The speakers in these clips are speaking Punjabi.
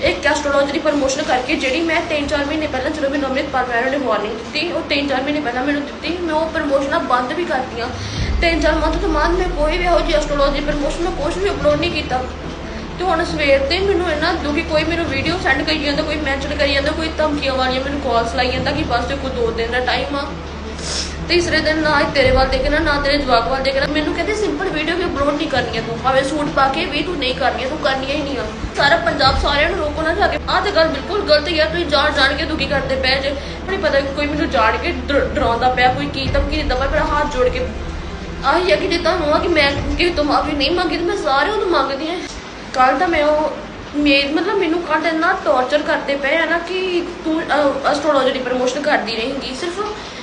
ਇੱਕ ਐਸਟ੍ਰੋਲੋਜੀ ਦੀ ਪ੍ਰਮੋਸ਼ਨ ਕਰਕੇ ਜਿਹੜੀ ਮੈਂ 3-4 ਮਹੀਨੇ ਪਹਿਲਾਂ ਜਦੋਂ ਮੈਨੂੰ ਅੰਮ੍ਰਿਤਪਾਲ ਮੈਡਮ ਨੇ ਵਾਰਨਿੰਗ ਦਿੱਤੀ, ਉਹ 3-4 ਮਹੀਨੇ ਪਹਿਲਾਂ ਮੈਨੂੰ ਦਿੱਤੀ, ਮੈਂ ਉਹ ਪ੍ਰਮੋਸ਼ਨਾਂ ਬੰਦ ਵੀ ਕਰਤੀਆਂ। 3-4 ਮੰਥ ਤੋਂ ਬਾਅਦ ਮੈਂ ਕੋਈ ਵੀ ਇਹੋ ਜਿਹੀ ਐਸਟ੍ਰੋਲੋਜੀ ਪ੍ਰਮੋਸ਼ਨ ਮੈਂ ਕੁਝ ਵੀ ਅਪਲੋਡ ਨਹੀਂ ਕੀਤਾ। ਤੇ ਹੁਣ ਸਵੇਰ ਤੇ ਮੈਨੂੰ ਇਹਨਾਂ ਦੁਖੀ ਕੋਈ ਮੈਨੂੰ ਵੀਡੀਓ ਸੈਂਡ ਕਰੀ ਜਾਂਦਾ, ਕੋਈ ਮੈਂਸ਼ਨ ਕਰੀ ਜਾਂਦਾ, ਕੋਈ ਧਮਕੀਆਂ ਵਾਲੀਆਂ ਮੈਨੂੰ ਕਾਲਸ ਲਾਈ ਜਾਂਦਾ ਕਿ ਬਸ ਤੇ ਕੋਈ ਦੋ ਦਿਨ ਦਾ ਟਾਈਮ ਆ। ਤੀਸਰੇ ਦਿਨ ਨਾ ਹੀ ਤੇਰੇ ਵੱਲ ਦੇਖਣਾ, ਨਾ ਤੇਰੇ ਜਵਾਕ ਵੱਲ ਦੇਖਣਾ। ਮੈਨੂੰ ਕਹਿੰਦੇ ਸਿੰਪਲ ਵੀਡੀਓ ਵੀ ਅਪਲੋਡ ਨਹੀਂ ਕਰਨੀ ਆ ਤੂੰ। ਭਾਵੇਂ ਸੂਟ ਪਾ ਕੇ ਵੀ ਤੂੰ ਨਹੀਂ ਕਰਨੀ ਆ ਤੂੰ ਕਰਨੀਆਂ ਹੀ ਨਹੀਂ ਆ। ਸਾਰਾ ਪੰਜਾਬ ਸਾਰਿਆਂ ਨੂੰ ਰੋਕੋ ਨਾ ਜਾ ਕੇ। ਆਹ ਤੇ ਗੱਲ ਬਿਲਕੁਲ ਗਲਤ ਹੈ ਤੁਸੀਂ ਜਾਣ ਜਾਣ ਕੇ ਦੁਖੀ ਕਰਦੇ ਪਏ ਜੇ। ਨਹੀਂ ਪਤਾ ਕੋਈ ਮੈਨੂੰ ਜਾਣ ਕੇ ਡਰਾਉਂਦਾ ਪਿਆ, ਕੋਈ ਕੀ ਧਮਕੀ ਦਿੰਦਾ ਪਿਆ, ਮੇਰਾ ਹੱਥ ਜੋੜ ਕੇ। ਆਹੀ ਹੈ ਕਿ ਜੇ ਤੁਹਾਨੂੰ ਆ ਕਿ ਮੈਂ ਕਿ ਤੁਮ ਮਾਫੀ ਨਹੀਂ ਮੰਗੀ, ਤੇ ਮੈਂ ਸਾਰਿਆਂ ਨੂੰ ਮੰਗਦੀ ਆ। ਕੱਲ ਤਾਂ ਮੈਂ ਉਹ ਮੇ ਮਤਲਬ ਮੈਨੂੰ ਕੱਲ ਇੰਨਾ ਟੌਰਚਰ ਕਰਦੇ ਪਏ ਆ ਨਾ ਕਿ ਤੂੰ ਐਸਟ੍ਰੋਲੋਜੀ ਦੀ ਪ੍ਰਮੋਸ਼ਨ ਕਰਦੀ ਰਹੇਂਗੀ। ਸਿਰਫ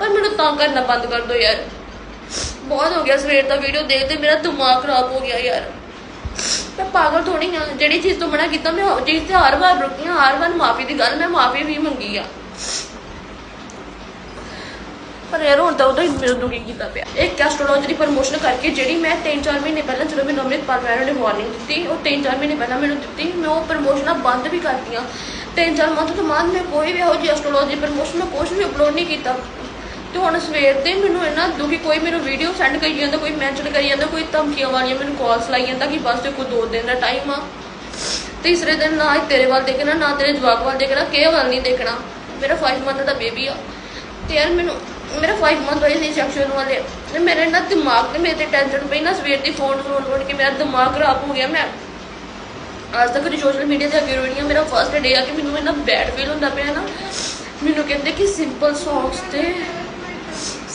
ਪਰ ਮੈਨੂੰ ਤੰਗ ਕਰਨਾ ਬੰਦ ਕਰ ਦਿਓ ਯਾਰ। ਬਹੁਤ ਹੋ ਗਿਆ ਸਵੇਰ ਦਾ ਵੀਡੀਓ ਦੇਖਦੇ ਮੇਰਾ ਦਿਮਾਗ ਖਰਾਬ ਹੋ ਗਿਆ ਯਾਰ। ਮੈਂ ਪਾਗਲ ਥੋੜੀ ਆ, ਜਿਹੜੀ ਚੀਜ਼ ਤੋਂ ਮਨਾ ਕੀਤਾ, ਮੈਂ ਉਹ ਚੀਜ਼ ਤੇ ਹਰ ਵਾਰ ਰੁਕੀ ਹਾਂ ਹਰ ਵਾਰ ਮਾਫੀ ਦੀ ਗੱਲ, ਮੈਂ ਮਾਫੀ ਵੀ ਮੰਗੀ ਆ। ਪਰ ਯਾਰ ਹੁਣ ਤਾਂ ਉਹਦਾ ਹੀ ਮੈਨੂੰ ਦੁਖੀ ਕੀਤਾ ਪਿਆ। ਇੱਕ ਐਸਟ੍ਰੋਲੋਜੀ ਦੀ ਪ੍ਰਮੋਸ਼ਨ ਕਰਕੇ ਜਿਹੜੀ ਮੈਂ 3-4 ਮਹੀਨੇ ਪਹਿਲਾਂ ਜਦੋਂ ਮੈਨੂੰ ਅੰਮ੍ਰਿਤਪਾਲ ਮੈਡਮ ਨੇ ਵਾਰਨਿੰਗ ਦਿੱਤੀ, ਉਹ 3-4 ਮਹੀਨੇ ਪਹਿਲਾਂ ਮੈਨੂੰ ਦਿੱਤੀ, ਮੈਂ ਉਹ ਪ੍ਰਮੋਸ਼ਨਾਂ ਬੰਦ ਵੀ ਕਰਤੀਆਂ। 3-4 ਮੰਥ ਤੋਂ ਬਾਅਦ ਮੈਂ ਕੋਈ ਵੀ ਇਹੋ ਜਿਹੀ ਐਸਟ੍ਰੋਲੋਜੀ ਪ੍ਰਮੋਸ਼ਨ ਮੈਂ ਕੁਝ ਵੀ ਅਪਲੋਡ ਨਹੀਂ ਕੀਤਾ। ਤੇ ਹੁਣ ਸਵੇਰ ਤੇ ਮੈਨੂੰ ਇਹਨਾਂ ਦੁਖੀ ਕੋਈ ਮੈਨੂੰ ਵੀਡੀਓ ਸੈਂਡ ਕਰੀ ਜਾਂਦਾ, ਕੋਈ ਮੈਂਸ਼ਨ ਕਰੀ ਜਾਂਦਾ, ਕੋਈ ਧਮਕੀਆਂ ਵਾਲੀਆਂ ਮੈਨੂੰ ਕਾਲਸ ਲਾਈ ਜਾਂਦਾ ਕਿ ਬਸ ਤੇ ਕੋਈ ਦੋ ਦਿਨ ਦਾ ਟਾਈਮ ਆ। ਤੀਸਰੇ ਦਿਨ ਨਾ ਤੇਰੇ ਵੱਲ ਦੇਖਣਾ, ਨਾ ਤੇਰੇ ਜਵਾਕ ਵੱਲ ਦੇਖਣਾ ਕਿਹ ਵੱਲ ਨਹੀਂ ਦੇਖਣਾ। ਮੇਰਾ 5 ਮੰਥ ਦਾ ਬੇਬੀ ਆ। ਤੇ ਯਾਰ ਮੈਨੂੰ, ਮੇਰਾ 5 ਮੰਥ ਹੋਏ ਸੀ ਸੈਕਸ਼ਨ ਵਾਲੇ। ਤੇ ਮੇਰੇ ਨਾਲ ਦਿਮਾਗ ਤੇ ਮੇਰੇ ਤੇ ਟੈਨਸ਼ਨ ਪਈ ਨਾ, ਸਵੇਰ ਦੀ ਫੋਨ ਫੋਨ ਫੋਨ ਕੇ ਮੇਰਾ ਦਿਮਾਗ ਖਰਾਬ ਹੋ ਗਿਆ ਮੈਂ। ਅੱਜ ਤੱਕ ਕਦੀ ਸੋਸ਼ਲ ਮੀਡੀਆ ਤੇ ਅੱਗੇ ਰੋਣੀ ਮੇਰਾ ਫਰਸਟ ਡੇ ਆ ਕਿ ਮੈਨੂੰ ਇੰਨਾ ਬੈਡ ਫੀਲ ਹੁੰਦਾ ਪਿਆ ਨਾ। ਮੈਨੂੰ ਕਹਿੰਦੇ ਕਿ ਸਿੰਪਲ ਸੌਂਗਸ ਤੇ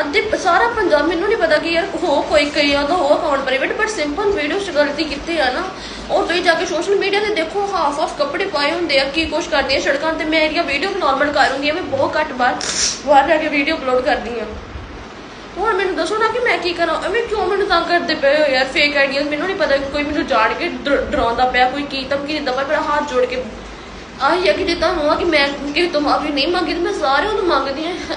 ਅੱਧੇ ਸਾਰਾ ਪੰਜਾਬ ਮੈਨੂੰ ਨਹੀਂ ਪਤਾ ਕਿ ਯਾਰ ਹੋ ਕੋਈ ਕਈ ਉਹਦਾ ਹੋ account private but simple video 'ਚ ਗਲਤੀ ਕੀਤੀ ਆ ਨਾ ਉਹ ਤੁਸੀਂ ਜਾ ਕੇ ਸੋਸ਼ਲ ਮੀਡੀਆ ਤੇ ਦੇਖੋ ਹਾਫ ਆਫ ਕੱਪੜੇ ਪਾਏ ਹੁੰਦੇ ਆ, ਕੀ ਕੁਛ ਕਰਦੀ ਆ ਸੜਕਾਂ ਤੇ, ਮੈਂ ਇਹਦੀਆਂ ਵੀਡੀਓ ਨਾਰਮਲ ਕਰੂੰਗੀ ਮੈਂ ਬਹੁਤ ਘੱਟ ਬਾਰ ਬਾਹਰ ਜਾ ਕੇ ਵੀਡੀਓ ਅਪਲੋਡ ਕਰਦੀ ਆ। ਹੁਣ ਮੈਨੂੰ ਦੱਸੋ ਨਾ ਕਿ ਮੈਂ ਕੀ ਕਰਾਂ, ਐਵੇਂ ਕਿਉਂ ਮੈਨੂੰ ਤੰਗ ਕਰਦੇ ਪਏ ਹੋ ਯਾਰ ਫੇਕ ਆਈਡੀਆ ਮੈਨੂੰ ਨਹੀਂ ਪਤਾ ਕੋਈ ਮੈਨੂੰ ਜਾਣ ਕੇ ਡਰਾਉਂਦਾ ਪਿਆ, ਕੋਈ ਕੀ ਧਮਕੀ ਦਿੰਦਾ ਪਿਆ, ਮੇਰਾ ਹੱਥ ਜੋੜ ਕੇ। ਆਹੀ ਹੈ ਕਿ ਜੇ ਤੁਹਾਨੂੰ ਆ ਕਿ ਮੈਂ ਕਿਸੇ ਤੋਂ ਮਾਫੀ ਨਹੀਂ ਮੰਗੀ, ਤੇ ਮੈਂ ਸਾਰਿਆਂ ਨੂੰ ਮੰਗਦੀ ਹਾਂ